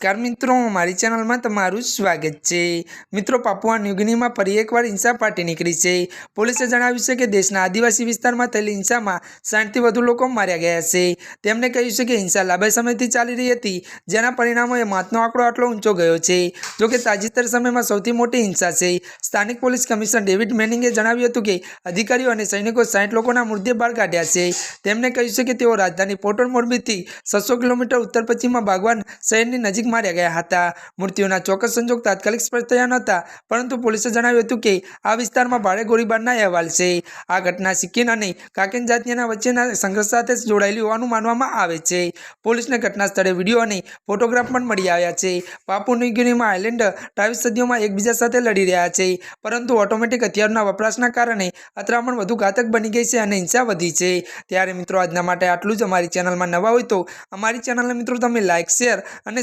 નમસ્કાર મિત્રો, મારી ચેનલમાં તમારું સ્વાગત છે. મિત્રો પાપુઆ ન્યુગિનીમાં ફરી એકવાર હિંસા ફાટી નીકળી છે. પોલીસે જણાવ્યું છે કે દેશના આદિવાસી વિસ્તારમાં થયેલી હિંસામાં સાઠથી વધુ લોકો માર્યા ગયા છે. તેમણે કહ્યું છે કે હિંસા લાંબા સમયથી ચાલી રહી હતી, જેના પરિણામોએ મોતનો આંકડો આટલો ઊંચો ગયો છે. જોકે તાજેતર સમયમાં સૌથી મોટી હિંસા છે. સ્થાનિક પોલીસ કમિશનર ડેવિડ મેનિંગે જણાવ્યું હતું કે અધિકારીઓ અને સૈનિકો સાઠ લોકોના મૃતદેહ બહાર કાઢ્યા છે. તેમણે કહ્યું છે કે તેઓ રાજધાની પોર્ટલ મોરબીથી છસો કિલોમીટર ઉત્તર પશ્ચિમમાં બાગવાન શહેરની નજીક માર્યા ગયા હતા. મૂર્તિઓના ચોક્કસ સંજોગ તાત્કાલિક સ્પષ્ટ થયા નહોતા, પરંતુ પોલીસે જણાવ્યું હતું કે આ વિસ્તારમાં ભારે ગોળીબારના અહેવાલ છે. આ ઘટના સિક્કિમ અને કાકેન જાતિયાના વચ્ચેના સંઘર્ષ સાથે જોડાયેલી હોવાનું માનવામાં આવે છે. પોલીસને ઘટના સ્થળે વીડિયો અને ફોટોગ્રાફ પણ મળી આવ્યા છે. પાપુ ન્યુગિનીમાં આઇલેન્ડ અઠાવીસ સદીઓમાં એકબીજા સાથે લડી રહ્યા છે, પરંતુ ઓટોમેટિક હથિયારોના વપરાશના કારણે અથડામણ વધુ ઘાતક બની ગઈ છે અને હિંસા વધી છે. ત્યારે મિત્રો, આજના માટે આટલું જ. અમારી ચેનલમાં નવા હોય તો અમારી ચેનલને મિત્રો, તમે લાઇક શેર અને